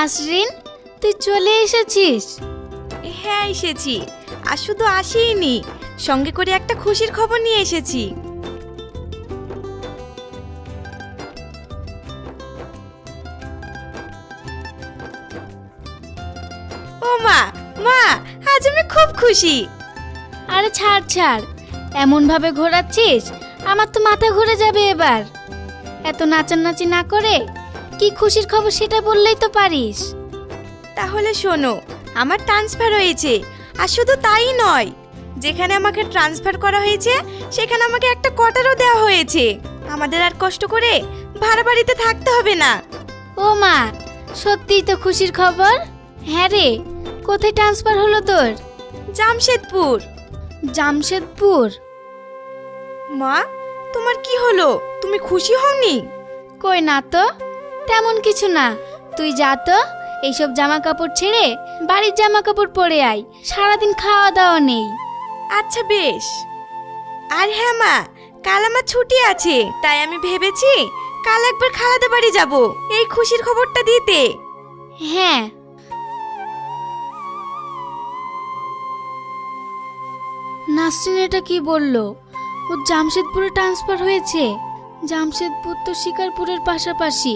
নাসরিন তুই চলে এসেছিস? হ্যাঁ এসেছি। আর শুধু আসিনি সঙ্গে করে একটা খুশির খবর নিয়ে এসেছি। ও মা মা আজ আমি খুব খুশি। আরে ছাড় ছাড়। এমন ভাবে ঘোরাচ্ছিস আমার তো মাথা ঘুরে যাবে এবার। এত নাচানাচি না করে কি খুশির খবর সেটা বললেই তো পারিস। তাহলে শোনো আমার ট্রান্সফার হয়েছে আর শুধু তাই নয় যেখানে আমাকে ট্রান্সফার করা হয়েছে সেখানে আমাকে একটা কোয়ার্টারও দেওয়া হয়েছে। আমাদের আর কষ্ট করে ভাড়া বাড়িতে থাকতে হবে না। ও মা সত্যিই তো খুশির খবর? হ্যাঁ রে কোথায় ট্রান্সফার হলো তোর? জামশেদপুর। জামশেদপুর? মা তোমার কি হলো? তুমি খুশি হওনি? কই না তো? তেমন কিছু না। তুই যা তো এইসব জামা কাপড় ছেড়ে বাড়ির জামা কাপড় পরে আয় সারাদিন খাওয়া দাওয়া নেই। আচ্ছা বেশ। আর হ্যাঁ মা কাল আমার ছুটি আছে তাই আমি ভেবেছি কাল একবার খালাতে বাড়ি যাব এই খুশির খবরটা দিতে। হ্যাঁ। নাসরিন এটা কি বলল? ও জামশেদপুরে ট্রান্সফার হয়েছে। জামশেদপুর তো শিকারপুরের পাশাপাশি।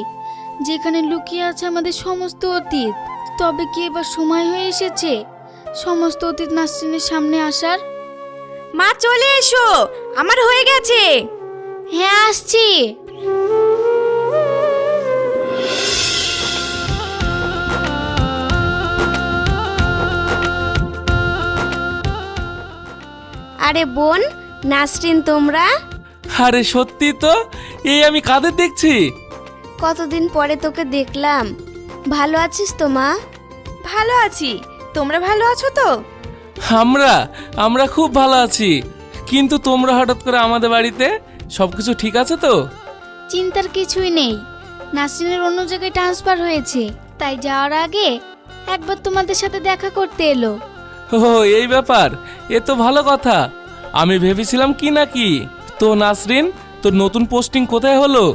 যেখানে লুকিয়ে আছে আমাদের সমস্ত অতীত। তবে কি এবার সময় হয়ে এসেছে? সমস্ত অতীত নাসরিনের সামনে আসার? মা চলে এসো! আমার হয়ে গেছে! হ্যাঁ আসছি। আরে বোন নাসরিন তোমরা? আরে সত্যি তো? এই আমি কাদের দেখছি? কতদিন পরে তোকে দেখলাম। ভালো আছিস তো মা? ভালো আছি। তোমরা ভালো আছো তো? আমরা আমরা খুব ভালো আছি। কিন্তু তোমরা হঠাৎ করে আমাদের বাড়িতে? সব কিছু ঠিক আছে তো? চিন্তার কিছুই নেই। নাসরিনের অন্য জায়গায় ট্রান্সফার হয়েছে। তাই যাওয়ার আগে একবার তোমাদের সাথে দেখা করতে এলো। ও এই ব্যাপার এ তো ভালো কথা। আমি ভেবেছিলাম কি না কি? তো নাসরিন তোর নতুন পোস্টিং কোথায় হলো?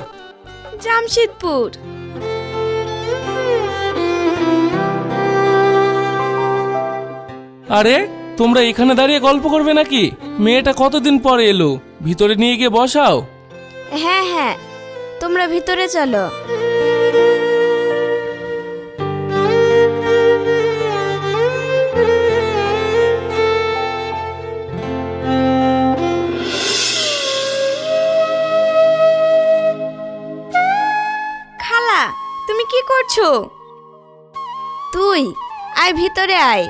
জামশেদপুর। আরে তোমরা এখানে দাঁড়িয়ে গল্প করবে নাকি? মেয়েটা কতদিন পরে এলো? ভিতরে নিয়ে গিয়ে বসাও। হ্যাঁ হ্যাঁ তোমরা ভিতরে চলো। করছ? তুই আয় ভিতরে আয়।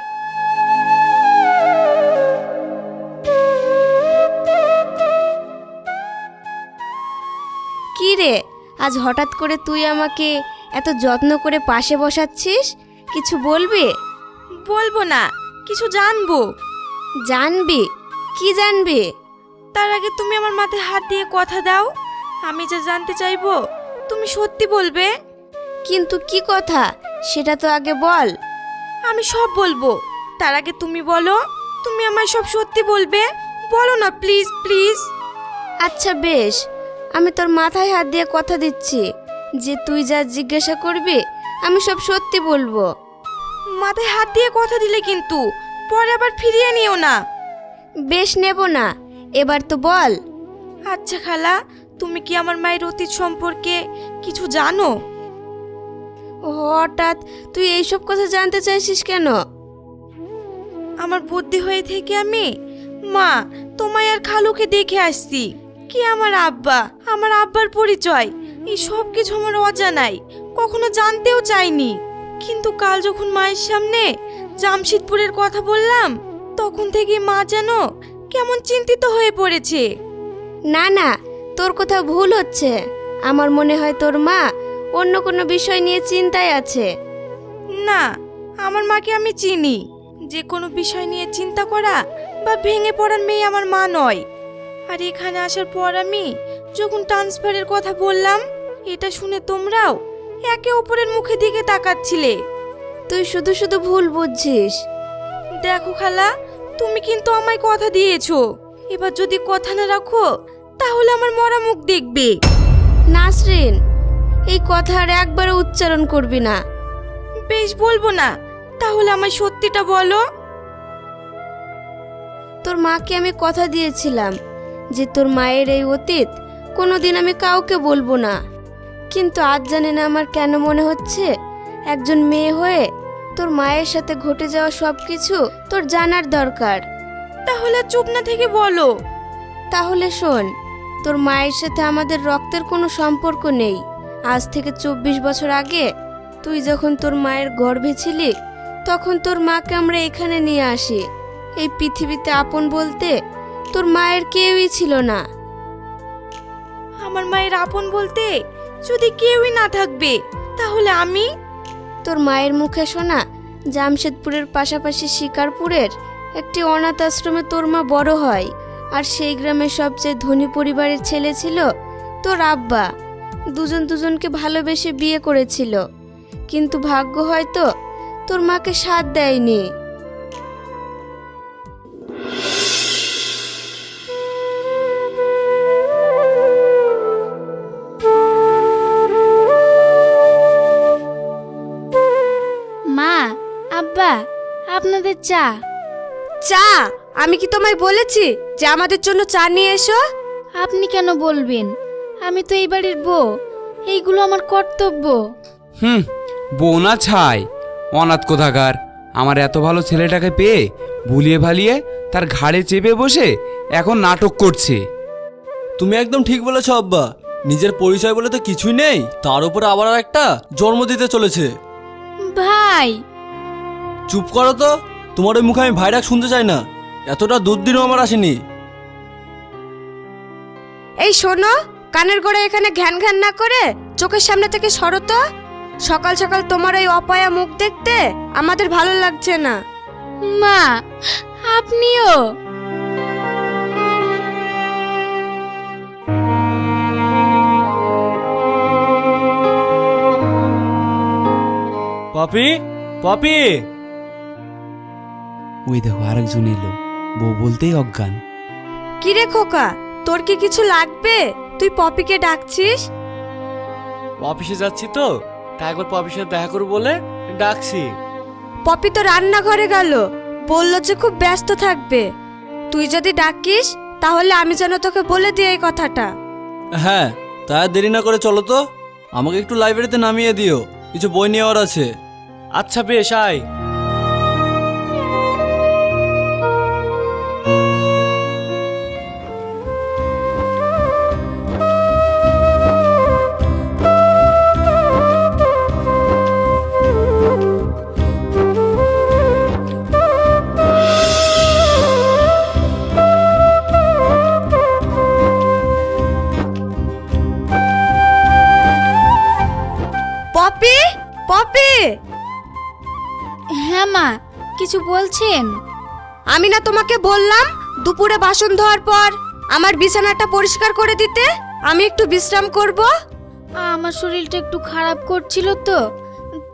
কি রে আজ হঠাৎ করে তুই আমাকে এত যত্ন করে পাশে বসাচ্ছিস? কিছু বলবি? বলব না কিছু জানব। জানবি? কি জানবি? তার আগে তুমি আমার মাথায় হাত দিয়ে কথা দাও। আমি যা জানতে চাইব তুমি সত্যি বলবে? কিন্তু কি কথা? সেটা তো আগে বল। আমি সব বলব। তার আগে তুমি বলো তুমি আমায় সব সত্যি বলবে? বলো না প্লিজ প্লিজ আচ্ছা বেশ। আমি তোর মাথায় হাত দিয়ে কথা দিচ্ছি। যে তুই যা জিজ্ঞাসা করবি আমি সব সত্যি বলব। মাথায় হাত দিয়ে কথা দিলে কিন্তু পরে আবার ফিরিয়ে নিও না। বেশ নেব না। এবার তো বল। আচ্ছা খালা তুমি কি আমার মায়ের অতীত সম্পর্কে কিছু জানো? হঠাৎ তুই এইসব কথা জানতে চাইছিস কেন? আমার বুদ্ধি হয়ে থেকে আমি? মা তোমায় আর খালুকে দেখে আসছি। কি আমার আব্বা? আমার আব্বার পরিচয়। এই সব কিছু আমার অজানাই। কখনো জানতেও চাইনি। কিন্তু কাল যখন মায়ের সামনে জামশেদপুরের কথা বললাম তখন থেকে মা যেন কেমন চিন্তিত হয়ে পড়েছে। না না তোর কথা ভুল হচ্ছে। আমার মনে হয় তোর মা অন্য কোনো বিষয় নিয়ে চিন্তায় আছে? না আমার মাকে আমি চিনি। যে কোনো বিষয় নিয়ে চিন্তা করা বা ভেঙে পড়ার মেয়ে আমার মা নয়। আর এখানে আসার পর আমি যখন ট্রান্সফারের কথা বললাম এটা শুনে তোমরাও একে অপরের মুখে দিকে তাকাচ্ছিলে। তুই শুধু শুধু ভুল বুঝছিস। দেখো খালা তুমি কিন্তু আমায় কথা দিয়েছ। এবার যদি কথা না রাখো তাহলে আমার মরা মুখ দেখবে। নাসরিন এই কথা আর একবারও উচ্চারণ করবি না। বেশ বলব না তাহলে আমার সত্যিটা বলো। তোর মাকে আমি কথা দিয়েছিলাম যে তোর মায়ের এই অতীত কোনোদিন আমি কাউকে বলব না। কিন্তু আজ জানি না আমার কেন মনে হচ্ছে একজন মেয়ে হয়ে তোর মায়ের সাথে ঘটে যাওয়া সব কিছু তোর জানার দরকার। তাহলে চুপ না থেকে বলো। তাহলে শোন তোর মায়ের সাথে আমাদের রক্তের কোনো সম্পর্ক নেই। আজ থেকে চব্বিশ বছর আগে তুই যখন তোর মায়ের গর্ভে ছিলি তখন তোর মাকে আমরা এখানে নিয়ে আসি। এই পৃথিবীতে আপন বলতে তোর মায়ের কেউই ছিল না। আমার মায়ের আপন বলতে যদি কেউই না থাকবে তাহলে আমি? তোর মায়ের মুখে শোনা জামশেদপুরের পাশাপাশি শিকারপুরের একটি অনাথ আশ্রমে তোর মা বড় হয় আর সেই গ্রামের সবচেয়ে ধনী পরিবারের ছেলে ছিল তোর আব্বা। দুজন দুজনকে ভালোবেসে বিয়ে করেছিল। কিন্তু ভাগ্য হয়তো তোর মাকে সাথ দেয়নি। মা আব্বা আপনাদের চা। চা? আমি কি তোমায় বলেছি যে আমাদের জন্য চা নিয়ে এসো? আপনি কেন বলবেন? আমি তো এই বাড়ির বউ। এইগুলো আমার কর্তব্য। হুম বোনা ছাই। অনাথ কোথাকার। আমার এত ভালো ছেলেটাকে পেয়ে ভুলিয়ে ভালিয়ে তার ঘাড়ে চেপে বসে এখন নাটক করছে। তুমি একদম ঠিক বলেছ আব্বা। নিজের পরিচয় বলে তো কিছুই নেই। তার উপরে আবার আর একটা জন্ম দিতে চলেছে। ভাই! চুপ করো তো। তোমার ওই মুখে আমি ভাইরাক শুনতে চাই না। এতটা দুর্দিনও আমার আসেনি। এই শোনো কানের গোড়ে এখানে ঘ্যান ঘ্যান না করে চোখের সামনে থেকে সরো তো। সকাল সকাল তোমার ওই অপায়া মুখ দেখতে আমাদের ভালো লাগছে না। মা আপনিও। পপি পপি। ওই দেখো আরেকজন এলো বউ বলতেই অজ্ঞান। কি রে খোকা তোর কি কিছু লাগবে? তুই পপিকে ডাকছিস? অফিসে যাচ্ছি তো তাই একবার পপির সাথে দেখা করব বলে ডাকছি। পপি তো রান্নাঘরে গেল বলল যে খুব ব্যস্ত থাকবে। তুই যদি ডাকিস তাহলে আমি যেন তোকে বলে দিই এই কথাটা। হ্যাঁ তাই আর দেরি না করে চলো তো। আমাকে একটু লাইব্রেরিতে নামিয়ে দিও কিছু বই নেওয়ার আছে। আচ্ছা বেশ আয়। হ্যাঁ মা কিছু বলছেন? আমি না তোমাকে বললাম দুপুরে বাসন ধোয়ার পর আমার বিছানাটা পরিষ্কার করে দিতে আমি একটু বিশ্রাম করব। আমার শরীরটা একটু খারাপ করছিল তো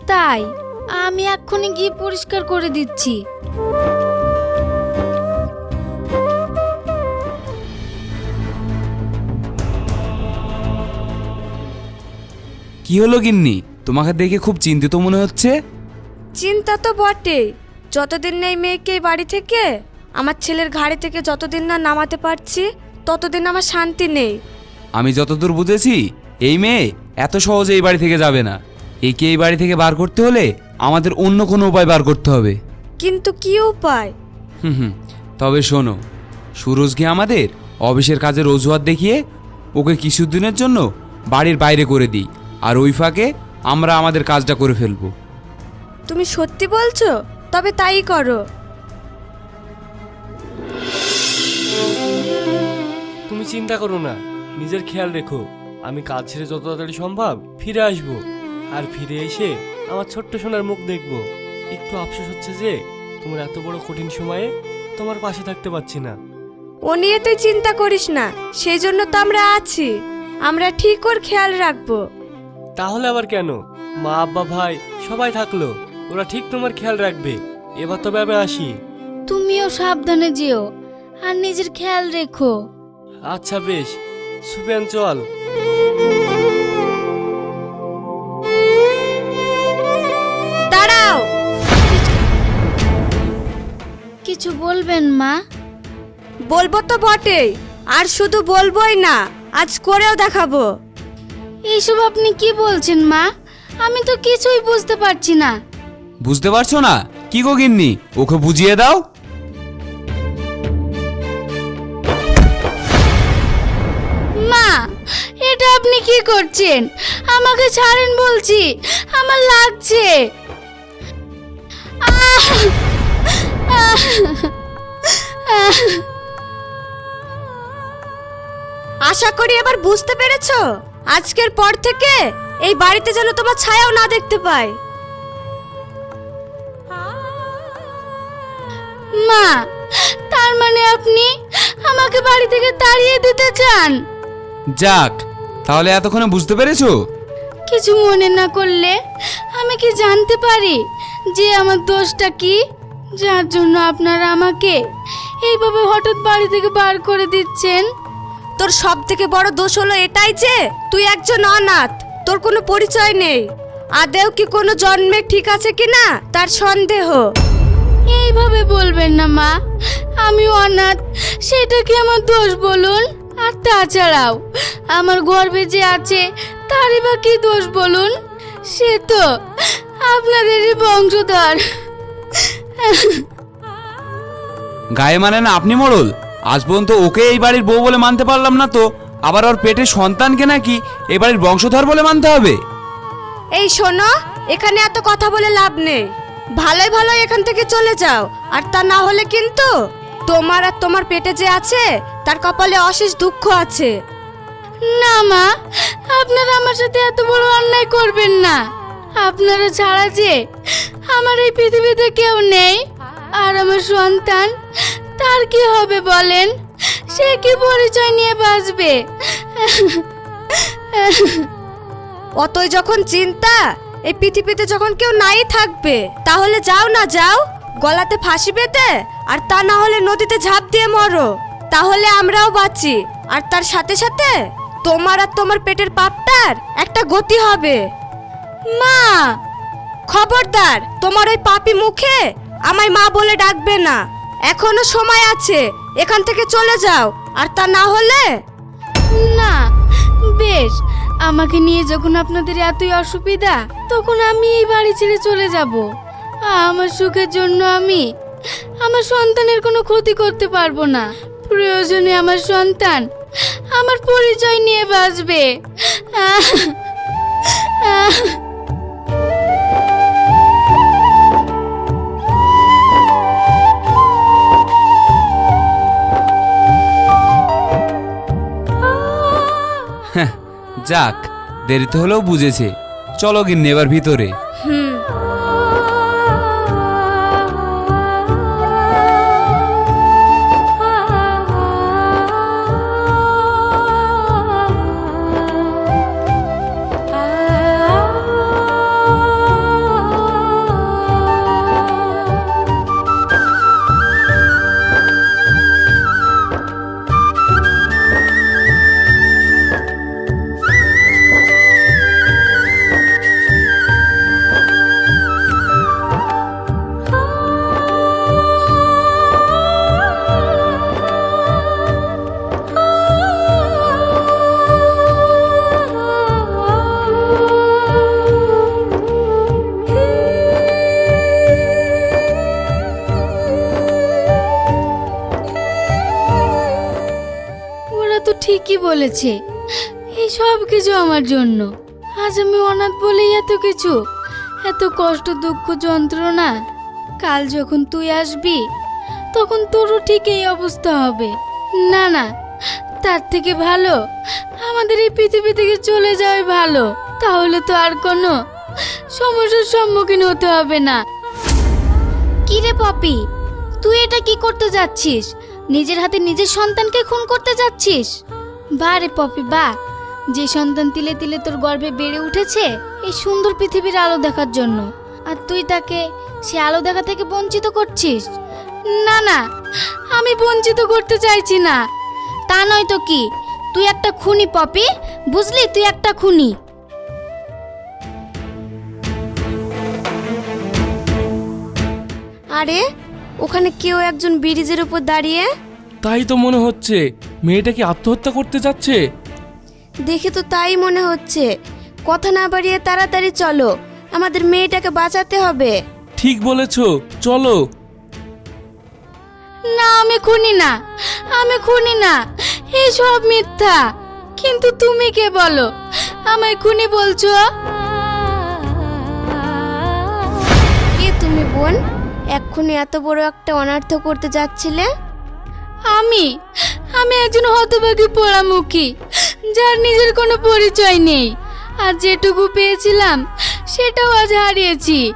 তাই আমি এক্ষুনি গিয়ে পরিষ্কার করে দিচ্ছি। কি হলো গিন্নি? তোমাকে দেখে খুব চিন্তিত মনে হচ্ছে? চিন্তা তো বটে। যতদিন নেই মেয়েকে এই বাড়ি থেকে আমার ছেলের ঘাড়ি থেকে যতদিন না নামাতে পারছি ততদিন আমার শান্তি নেই। আমি যতদূর বুঝেছি এই মেয়ে এত সহজে এই বাড়ি থেকে যাবে না। একে এই বাড়ি থেকে বার করতে হলে আমাদের অন্য কোনো উপায় বার করতে হবে। কিন্তু কি উপায়? হুম হুম তবে শোনো সুরজকে আমাদের অফিসের কাজের অজুহাত দেখিয়ে ওকে কিছুদিনের জন্য বাড়ির বাইরে করে দিই। আর ওই ফাঁকে আমরা আমাদের কাজটা করে ফেলব। তুমি সত্যি বলছো? তবে তাই করো। তুমি চিন্তা করো না নিজের খেয়াল রেখো। আমি কাজ ছেড়ে যত তাড়াতাড়ি সম্ভব ফিরে আসব। আর ফিরে এসে আমার ছোট্ট সোনার মুখ দেখব। একটু আফসোস হচ্ছে যে তোমার এত বড় কঠিন সময়ে তোমার পাশে থাকতে পারছি না। ও নিয়ে তুই চিন্তা করিস না সেই জন্য তো আমরা আছি। আমরা ঠিক ওর খেয়াল রাখব। তাহলে আবার কেন? মা আব্বা ভাই সবাই থাকল। ওরা ঠিক তোমার খেয়াল রাখবে। এবার তো ব্যাপারে আসি। তুমিও সাবধানে যেও আর নিজের খেয়াল রেখো। আচ্ছা বেশ সুপেন চল। দাঁড়াও। কিছু বলবেন মা? বলব তো বটেই আর শুধু বলবোই না আজ করেও দেখাবো। এইসব আপনি কি বলছেন মা? আমি তো কিছুই বুঝতে পারছি না। বুঝতে পারছ না? কি গো গিন্নি? ওকে বুঝিয়ে দাও। মা, এটা আপনি কি করছেন? আমাকে ছাড়েন বলছি। আমার লাগছে! আশা করি এবার বুঝতে পেরেছ? আজকের পর থেকে এই বাড়িতে যেন তোমার ছায়াও না দেখতে পাই মা তার মানে আপনি আমাকে বাড়ি থেকে তাড়িয়ে দিতে চান? যাক তাহলে এতক্ষণে বুঝতে পেরেছ? কিছু মনে না করলে আমি কি জানতে পারি যে আমার দোষটা কি? যার জন্য আপনারা আমাকে এইভাবে হঠাৎ বাড়ি থেকে বার করে দিচ্ছেন? তোর সব থেকে বড় দোষ হলো এটাই যে তুই একজন অনাথ তোর কোনো পরিচয় নেই। আদেও কি কোনো জন্মে ঠিক আছে কিনা? তার সন্দেহ। এইভাবে বলবেন না মা। আমি অনাথ সেটা কি আমার দোষ বলুন? আর তাছাড়াও আমার গর্বে যে আছে তারই বা কি দোষ বলুন? সে তো আপনাদেরই বংশধর। গায়ে মানে না আপনি মোড়ল আজ পর্যন্ত ওকে এই বাড়ির বউ বলে মানতে পারলাম না তো। আবার ওর পেটে সন্তানকে নাকি এই বাড়ির বংশধর বলে মানতে হবে? এই শোনো এখানে এত কথা বলে লাভ নেই। ভালোই ভালোই এখান থেকে চলে যাও। আর তা না হলে কিন্তু তোমার আর তোমার পেটে যে আছে তার কপালে অশেষ দুঃখ আছে। না মা আপনারা আমার সাথে এত বড় অন্যায় করবেন না। আপনারা ছাড়া যে আমার এই পৃথিবীতে কেউ নেই আর আমার সন্তান তার কি হবে বলেন? সে কি পরিচয় নিয়ে বাঁচবে? অতই যখন চিন্তা এই পৃথিবীতে যখন কেউ নাই থাকবে, তাহলে যাও না যাও, গলাতে ফাঁসি পেতে আর তা না হলে নদীতে ঝাঁপ দিয়ে মরো। তাহলে আমরাও বাঁচি, আর তার সাথে সাথে তোমার আর তোমার পেটের পাপটার একটা গতি হবে। মা! খবরদার, তোমার ওই পাপি মুখে আমায় মা বলে ডাকবে না। এখনও সময় আছে, এখান থেকে চলে যাও, আর তা না হলে না, বেশ। আমাকে নিয়ে যখন আপনাদের এতই অসুবিধা, তখন আমি এই বাড়ি ছেড়ে চলে যাব আমার সুখের জন্য আমি আমার সন্তানের কোনো ক্ষতি করতে পারব না প্রয়োজনে আমার সন্তান আমার পরিচয় নিয়ে বাঁচবে আহ! আহ! যাক দেরিতে হলেও বুঝেছে। চলো গিন্নি এবার ভিতরে। ঠিকই বলেছে? এই সব কিছু আমার জন্য। আজ আমি অনাথ বলেই এত কিছু। এত কষ্ট, দুঃখ, যন্ত্রণা। কাল যখন তুই আসবি, তখন তোরও ঠিক এই অবস্থা হবে। না না, তার থেকে ভালো। আমাদের এই পৃথিবী থেকে চলে যাওয়াই ভালো। তাহলে তো আর কোনো সমস্যার সম্মুখীন হতে হবে না। কি রে পপি? তুই এটা কি করতে যাচ্ছিস? নিজের হাতে নিজের সন্তানকে খুন করতে যাচ্ছিস? বা রে পপি, বা। যে সন্তান তিলে তিলে তোর গর্ভে বেড়ে উঠেছে, এই সুন্দর পৃথিবীর আলো দেখার জন্য। আর তুই তাকে সে আলো দেখা থেকে বঞ্চিত করছিস? না না, আমি বঞ্চিত করতে চাইছি না। তা নয় তো কি? তুই একটা খুনি, পপি, বুঝলি? তুই একটা খুনি। আরে, ওখানে কেউ একজন ব্রিজের উপর দাঁড়িয়ে তাই তো মনে হচ্ছে মেয়েটা কি আত্মহত্যা করতে যাচ্ছে? দেখে তো তাই মনে হচ্ছে। কথা না বাড়িয়ে তাড়াতাড়ি চলো আমাদের মেয়েটাকে বাঁচাতে হবে। ঠিক বলেছ চলো। না আমি খুনি না আমি খুনি না এসব মিথ্যা। কিন্তু তুমি কে বলো আমায় খুনি বলছো? কে তুমি বোন? এক্ষুনি এত বড় একটা অনার্থ করতে যাচ্ছিলে? আমি আমি একজন হতভাগী পোড়ামুখী, যার নিজের কোনো পরিচয় নেই। আর যেটুকু পেয়েছিলাম, সেটাও আজ হারিয়েছি।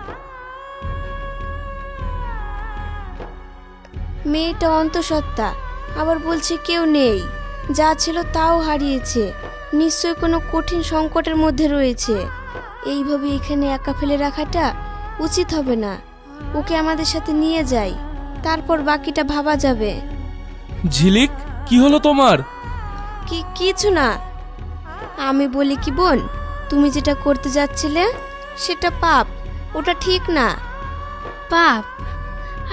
মেয়েটা অন্তঃসত্ত্বা, আবার বলছে কেউ নেই। যা ছিল তাও হারিয়েছে। নিশ্চয় কোনো কঠিন সংকটের মধ্যে রয়েছে। এইভাবে এখানে একা ফেলে রাখাটা উচিত হবে না। ওকে আমাদের সাথে নিয়ে যাই, তারপর বাকিটা ভাবা যাবে। ঝিলিক কি হলো তোমার? কি কিছু না। আমি বলি কি বোন তুমি যেটা করতে যাচ্ছিলে সেটা পাপ ওটা ঠিক না। পাপ?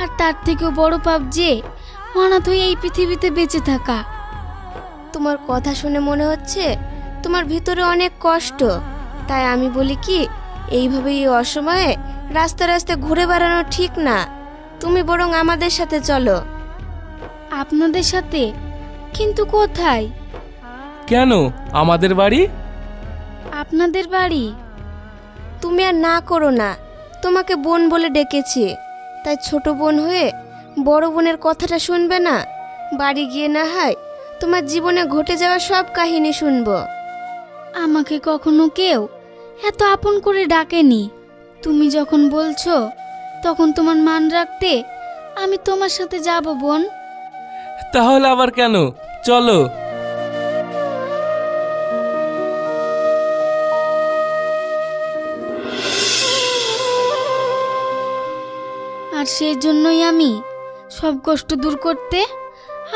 আর তার থেকেও বড় পাপ যে অনাথ হয়ে এই পৃথিবীতে বেঁচে থাকা। তোমার কথা শুনে মনে হচ্ছে তোমার ভিতরে অনেক কষ্ট। তাই আমি বলি কি এইভাবে এই অসময়ে রাস্তা রাস্তায় ঘুরে বেড়ানো ঠিক না। তুমি বরং আমাদের সাথে চলো। আপনাদের সাথে? কিন্তু কোথায়? কেন? আমাদের বাড়ি? আপনাদের বাড়ি? তুমি আর না করো না। তোমাকে বোন বলে ডেকেছি। তাই ছোট বোন হয়ে বড় বোনের কথাটা শুনবে না? বাড়ি গিয়ে না হয় তোমার জীবনে ঘটে যাওয়া সব কাহিনী শুনব। আমাকে কখনো কেউ এত আপন করে ডাকেনি। তুমি যখন বলছো তখন তোমার মান রাখতে আমি তোমার সাথে যাব বোন। তাহলে আবার কেন? চলো। আর সেই জন্যই আমি সব কষ্ট দূর করতে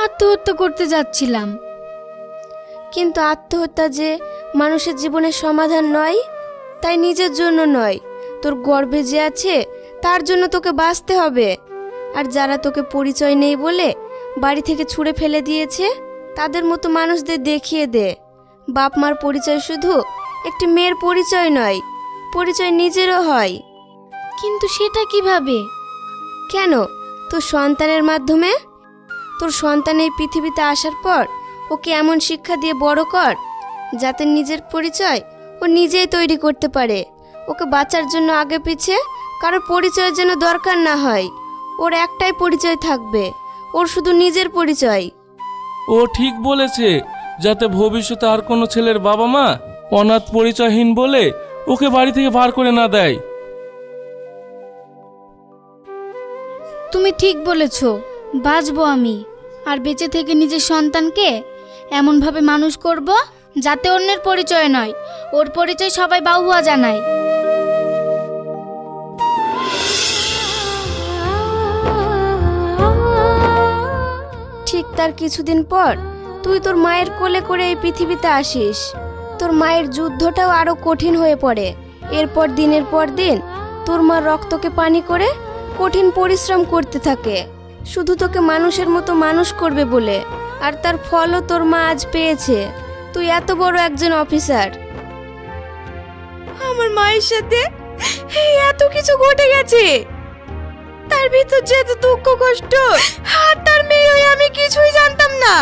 আত্মহত্যা করতে যাচ্ছিলাম। কিন্তু আত্মহত্যা যে মানুষের জীবনের সমাধান নয়, তাই নিজের জন্য নয়। তোর গর্বে যে আছে, তার জন্য তোকে বাঁচতে হবে। আর যারা তোকে পরিচয় নেই বলে বাড়ি থেকে ছুঁড়ে ফেলে দিয়েছে? তাদের মতো মানুষদের দেখিয়ে দে। বাপ মার পরিচয় শুধু একটি মেয়ের পরিচয় নয় পরিচয় নিজেরও হয়। কিন্তু সেটা কীভাবে? কেন? তোর সন্তানের মাধ্যমে? তোর সন্তান এই পৃথিবীতে আসার পর ওকে এমন শিক্ষা দিয়ে বড় কর যাতে নিজের পরিচয় ও নিজেই তৈরি করতে পারে। ওকে বাঁচার জন্য আগে পিছে কারোর পরিচয়ের যেন দরকার না হয় ওর একটাই পরিচয় থাকবে। ওর শুধু নিজের পরিচয়। ও ঠিক বলেছে যাতে ভবিষ্যতে আর কোনো ছেলের বাবা মা অনাথ পরিচয়হীন বলে ওকে বাড়ি থেকে বার করে না দেয়। তুমি ঠিক বলেছ বাঁচবো আমি। আর বেঁচে থেকে নিজের সন্তানকে এমনভাবে মানুষ করব যাতে অন্যের পরিচয় নয় ওর পরিচয় সবাই বাহুয়া জানায়। তার কিছুদিন পর তুই তোর মায়ের কোলে করে এই পৃথিবীতে আসিস। তোর মায়ের যুদ্ধটাও আরও কঠিন হয়ে পড়ে। এরপর দিনের পর দিন তোর মা রক্তকে পানি করে কঠিন পরিশ্রম করতে থাকে। শুধু তোকে মানুষের মতো মানুষ করবে বলে। আর তার ফলও তোর মা আজ পেয়েছে। তুই এত বড় একজন অফিসার। আমার মায়ের সাথে এত কিছু ঘটে গেছে। তার ভিতর যে দুঃখ, কষ্ট, আর তার মেয়ে হয়ে আমি কিছুই জানতাম না।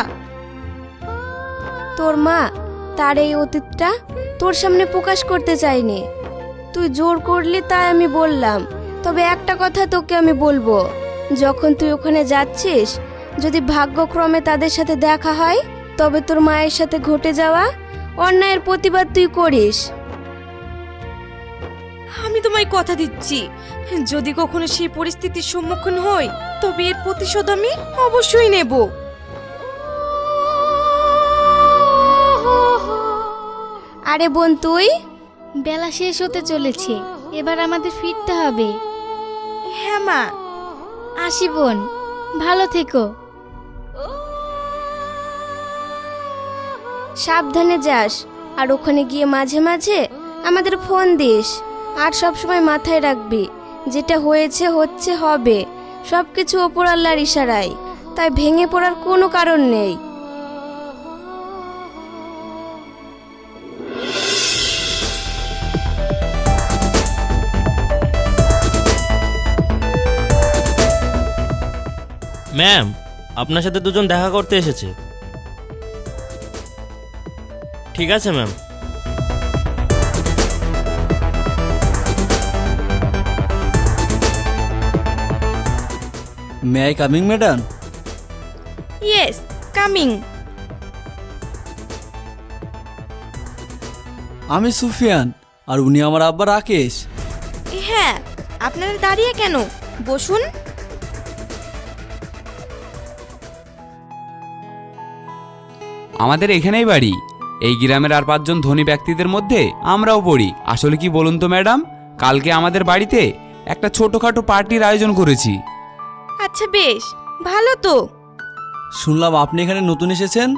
তোর মা, তার এই অতীতটা তোর সামনে প্রকাশ করতে চাইনি তুই জোর করলি তাই আমি বললাম। তবে একটা কথা তোকে আমি বলব, যখন তুই ওখানে যাচ্ছিস, যদি ভাগ্যক্রমে তাদের সাথে দেখা হয়, তবে তোর মায়ের সাথে ঘটে যাওয়া অন্যায়ের প্রতিবাদ তুই করিস। আমি তোমায় কথা দিচ্ছি। যদি কখনো সেই পরিস্থিতির সম্মুখীন হই তবে এর প্রতিশোধ আমি অবশ্যই নেব। আরে বোন তুই বেলা শেষ হতে চলেছে এবার আমাদের ফিরতে হবে। হ্যাঁ মা। আসি বোন ভালো থেকো। সাবধানে যাস আর ওখানে গিয়ে মাঝে মাঝে আমাদের ফোন দিস। আর সব সময় মাথায় রাখবি, যেটা হয়েছে হচ্ছে হবে। সব কিছু ওপর আল্লাহর ইশারায়। তাই ভেঙে পড়ার কোনো কারণ নেই। ম্যাম, আপনার সাথে দুজন দেখা করতে এসেছে। ঠিক আছে, ma'am. May I coming madam yes coming আমি সুফিয়ান আর উনি আমার আব্বা রাকেশ। হ্যাঁ আপনারা দাঁড়িয়ে কেন? বসুন। আমাদের এখানেই বাড়ি। এই গ্রামের আর পাঁচজন ধনী ব্যক্তিদের মধ্যে আমরাও পড়ি। আসলে কি বলুন তো ম্যাডাম? কালকে আমাদের বাড়িতে একটা ছোটোখাটো পার্টির আয়োজন করেছি। আচ্ছা বেশ। ভালো তো। শুনলাম আপনি এখানে নতুন এসেছেন।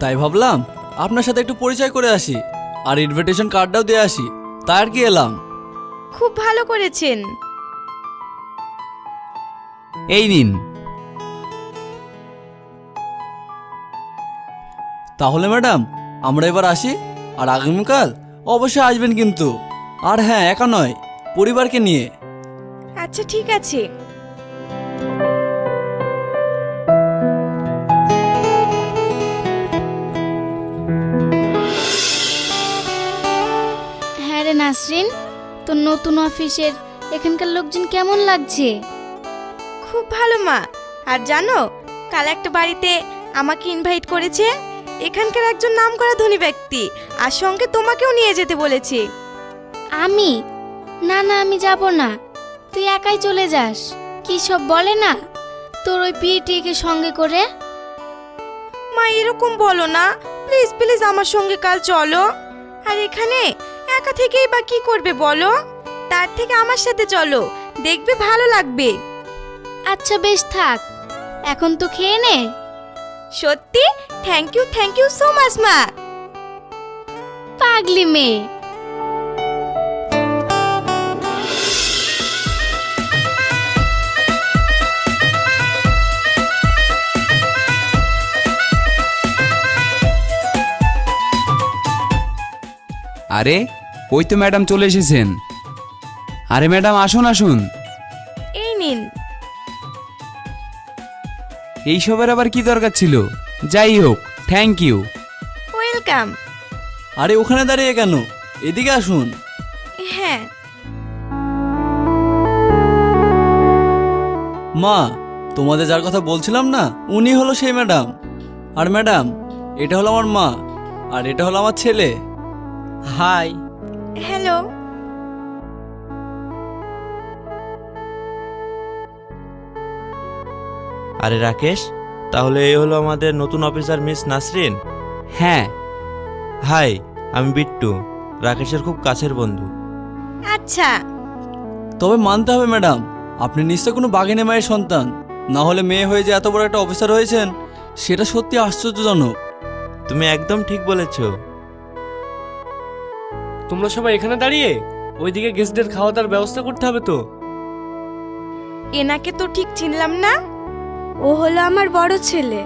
তাই ভাবলাম আপনার সাথে একটু পরিচয় করে আসি আর ইনভিটেশন কার্ডটাও দিয়ে আসি। তাই আর কি এলাম? খুব ভালো করেছেন। এই নিন। তাহলে ম্যাডাম আমরা এবার আসি আর আগামীকাল অবশ্যই আসবেন কিন্তু। আর হ্যাঁ একা নয় পরিবারকে নিয়ে। আচ্ছা ঠিক আছে। নাসরিন তোর নতুন অফিসের এখানকার লোকজন কেমন লাগছে? খুব ভালো মা। আর জানো কাল একটা বাড়িতে আমাকে ইনভাইট করেছে। এখানকার একজন নামকরা ধনী ব্যক্তি আর সঙ্গে তোমাকেও নিয়ে যেতে বলেছে। আমি? না না আমি যাব না। তুই একাই চলে যাস। কি সব বলে না? তোর ওই পিএটিকে সঙ্গে করে? মা এরকম বলো না। প্লিজ প্লিজ আমার সঙ্গে কাল চলো। আর এখানে একা থেকেই বা কি করবে বলো? তার থেকে আমার সাথে চলো দেখবে ভালো লাগবে। আচ্ছা বেশ থাক। এখন তো খেয়ে নে। সত্যি? Thank you thank you so much মা। পাগলি মেয়ে। আরে ওই তো ম্যাডাম চলে এসেছেন। আরে ম্যাডাম আসুন আসুন। এই নিন। এইসবের আবার কি দরকার ছিল? যাই হোক থ্যাংক ইউ ওয়েলকাম আরে ওখানে দাঁড়িয়ে কেন? এদিকে আসুন। হ্যাঁ। মা তোমাদের যার কথা বলছিলাম না উনি হলো সেই ম্যাডাম। আর ম্যাডাম এটা হলো আমার মা আর এটা হলো আমার ছেলে। হাই হ্যালো আরে রাকেশ তাহলে এই হলো আমাদের নতুন অফিসার মিস নাসরিন? হ্যাঁ। হাই আমি বিট্টু রাকেশের খুব কাছের বন্ধু। আচ্ছা। তবে মানতে হবে ম্যাডাম আপনি নিশ্চয় কোনো বাঘিনী মায়ের সন্তান। না হলে মেয়ে হয়ে যে এত বড় একটা অফিসার হয়েছেন সেটা সত্যি আশ্চর্যজনক। তুমি একদম ঠিক বলেছ। তোমরা সবাই এখানে দাঁড়িয়ে ওইদিকে গেস্টদের খাওয়া দাওয়ার ব্যবস্থা করতে হবে তো। এনাকে তো ঠিক চিনলাম না। ও হলো আমার বড় ছেলে।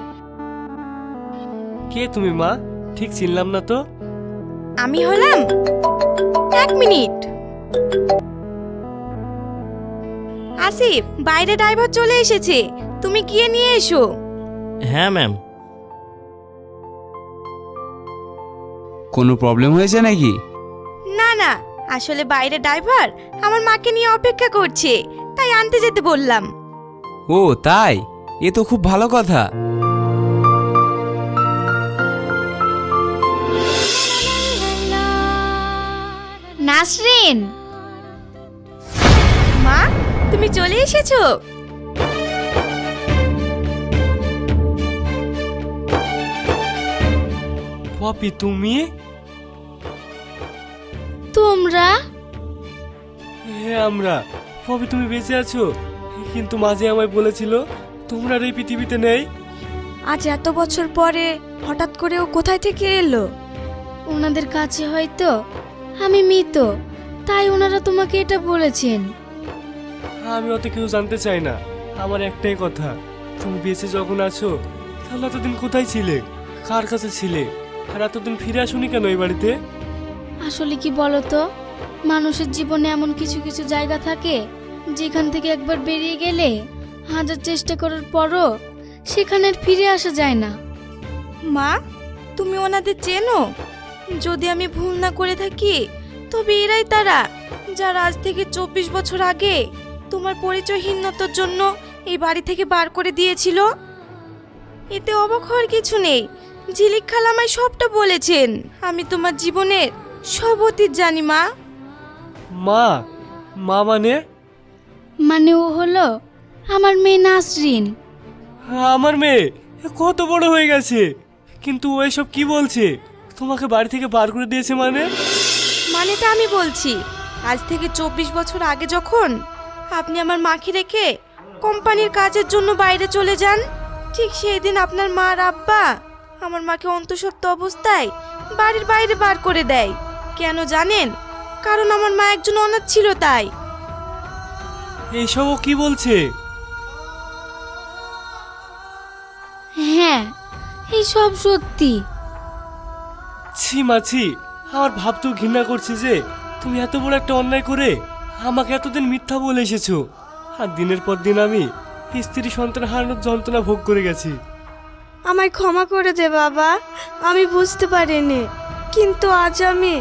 কে তুমি মা? ঠিক চিনলাম না তো। আমি হলাম এক মিনিট। আসিফ বাইরে ড্রাইভার চলে এসেছে। তুমি গিয়ে নিয়ে এসো। হ্যাঁ ম্যাম। কোনো প্রবলেম হয়েছে নাকি? আসলে বাইরে ড্রাইভার আমার মাকে নিয়ে অপেক্ষা করছে তাই আনতে যেতে বললাম। ও তাই? এ তো খুব ভালো কথা। নাসরিন! মা তুমি চলে এসেছ? পপি তুমি? তোমরা? হ্যাঁ আমরা পপি তুমি বেঁচে আছো। কিন্তু মাঝে আমায় বলেছিল তোমরা আর এই পৃথিবীতে নেই? আজ এত বছর পরে হঠাৎ করে ও কোথায় থেকে এলো? ওনাদের কাছে হয়তো আমি মৃত তাই ওনারা তোমাকে এটা বলেছেন। আমি অত কেউ জানতে চাই না আমার একটাই কথা তুমি বেঁচে যখন আছো তাহলে এতদিন কোথায় ছিলে? কার কাছে ছিলে? আর এতদিন ফিরে আসুনি কেন এই বাড়িতে? আসলে কি বলো তো মানুষের জীবনে এমন কিছু কিছু জায়গা থাকে, যেখান থেকে একবার বেরিয়ে গেলে হাজার চেষ্টা করার পরও সেখানে ফিরে আসা যায় না। মা, তুমি ওনাদের চেনো? যদি আমি ভুল না করে থাকি, তবে এরাই তারা, যারা আজ থেকে চব্বিশ বছর আগে তোমার পরিচয়হীনতার জন্য এই বাড়ি থেকে বার করে দিয়েছিল। এতে অবাক হওয়ার কিছু নেই। ঝিলিক খালামাই সবটা বলেছেন। আমি তোমার জীবনের সব অতীত জানি মা। মা মা মানে? মানে ও হলো আমার মেয়ে নাসরিন। আমার মেয়ে? কত বড় হয়ে গেছে। কিন্তু ও এসব কি বলছে? তোমাকে বাড়ি থেকে বার করে দিয়েছে মানে? মানে মানেটা আমি বলছি আজ থেকে চব্বিশ বছর আগে যখন আপনি আমার মাকে রেখে কোম্পানির কাজের জন্য বাইরে চলে যান ঠিক সেই দিন আপনার মা আর আব্বা আমার মাকে অন্তঃসত্ত্ব অবস্থায় বাড়ির বাইরে বার করে দেয়। কেন জানেন? কারণ আমার মা একজন অনাথ ছিল তাই। এইসব ও কি বলছে? হ্যাঁ এই সব সত্যি। ছি মাছি আমার ভাবতেও ঘৃণা করছে যে তুমি এত বড় একটা অন্যায় করে আমাকে এতদিন মিথ্যা বলে এসেছ। আর দিনের পর দিন আমি স্ত্রী সন্তান হারানোর যন্ত্রণা ভোগ করে গেছি। আমায় ক্ষমা করে দে বাবা আমি বুঝতে পারিনি কিন্তু আজ আমি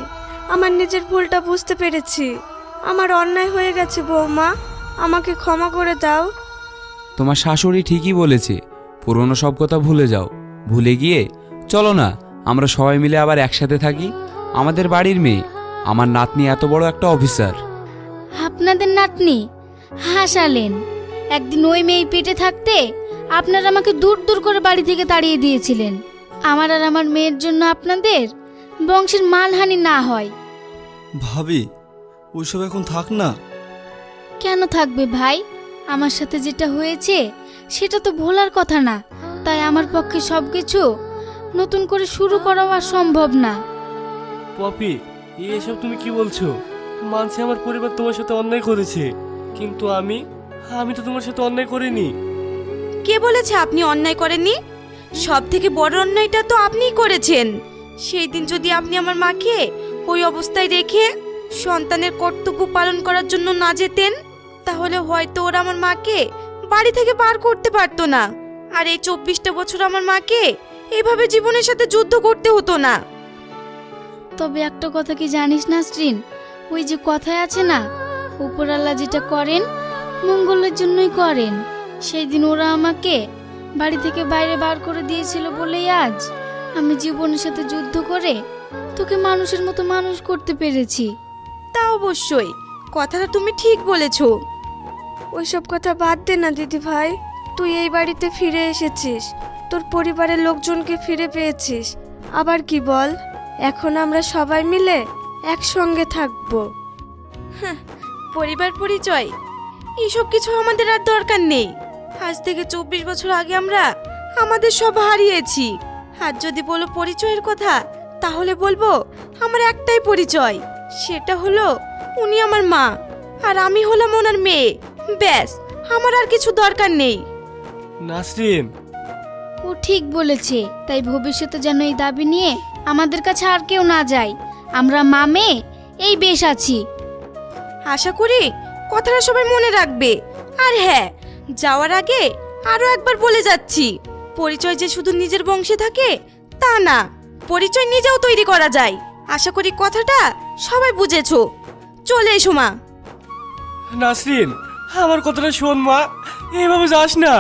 আমার নিজের ভুলটা বুঝতে পেরেছি। আমার অন্যায় হয়ে গেছে বৌমা। আমাকে ক্ষমা করে দাও। তোমার শাশুড়ি ঠিকই বলেছে পুরনো সব কথা ভুলে যাও। ভুলে গিয়ে চলো না আমরা সবাই মিলে আবার একসাথে থাকি। আমাদের বাড়ির মেয়ে আমার নাতনি এত বড় একটা অফিসার। আপনাদের নাতনি? হাসালেন। একদিন ওই মেয়ে পেটে থাকতে আপনারা আমাকে দূর দূর করে বাড়ি থেকে তাড়িয়ে দিয়েছিলেন। আমার আর আমার মেয়ের জন্য আপনাদের বংশের মানহানি না হয়। ভাবি ওইসব এখন থাক না। কেন থাকবে ভাই? আমার সাথে যেটা হয়েছে সেটা তো ভোলার কথা না। তাই আমার পক্ষে সব কিছু নতুন করে শুরু করাও আর সম্ভব না। পপি এসব তুমি কি বলছো? মানছি আমার পরিবার তোমার সাথে অন্যায় করেছে কিন্তু আমি আমি তো তোমার সাথে অন্যায় করিনি। কে বলেছে আপনি অন্যায় করেননি? সব থেকে বড় অন্যায়টা তো আপনিই করেছেন। সেই দিন যদি আপনি আমার মাকে ওই অবস্থায় রেখে সন্তানের কর্তব্য পালন করার জন্য না যেতেন, তাহলে হয়তো ওরা আমার মাকে বাড়ি থেকে বার করতে পারতো না। আর এই চব্বিশটা বছর আমার মাকে এইভাবে জীবনের সাথে যুদ্ধ করতে হতো না। তবে একটা কথা কি জানিস না শ্রীন ওই যে কথায় আছে না, উপরাল্লা যেটা করেন, মঙ্গলের জন্যই করেন। সেই দিন ওরা আমাকে বাড়ি থেকে বাইরে বার করে দিয়েছিল বলেই আজ। আমি জীবনের সাথে যুদ্ধ করে তোকে মানুষের মতো মানুষ করতে পেরেছি। তা অবশ্যই। কথাটা তুমি ঠিক বলেছ। ওইসব কথা বাদ দে না দিদি ভাই। তুই এই বাড়িতে ফিরে এসেছিস। তোর পরিবারের লোকজনকে ফিরে পেয়েছিস। আবার কি বল? এখন আমরা সবাই মিলে একসঙ্গে থাকব। পরিবার পরিচয়। এসব কিছু আমাদের আর দরকার নেই। আজ থেকে চব্বিশ বছর আগে আমরা আমাদের সব হারিয়েছি। আর যদি বলো পরিচয়ের কথা তাহলে বলব আমার একটাই পরিচয়। সেটা হলো উনি আমার মা আর আমি হলাম ওনার মেয়ে। ব্যাস আমার আর কিছু দরকার নেই। নাসরিন। ও ঠিক বলেছে তাই ভবিষ্যতে যেন এই দাবি নিয়ে আমাদের কাছে আর কেউ না যায়। আমরা মামে এই বেশ আছি। আশা করি কথাটা সবাই মনে রাখবে। আর হ্যাঁ যাওয়ার আগে আরও একবার বলে যাচ্ছি। পরিচয় যে শুধু নিজের বংশে থাকে, তা না। পরিচয় নিজেও তৈরি করা যায়। আশা করি কথাটা সবাই বুঝেছ। চলে এসো, মা। নাসরিন, আমার কথাটা শোন, মা। এভাবে যাস না।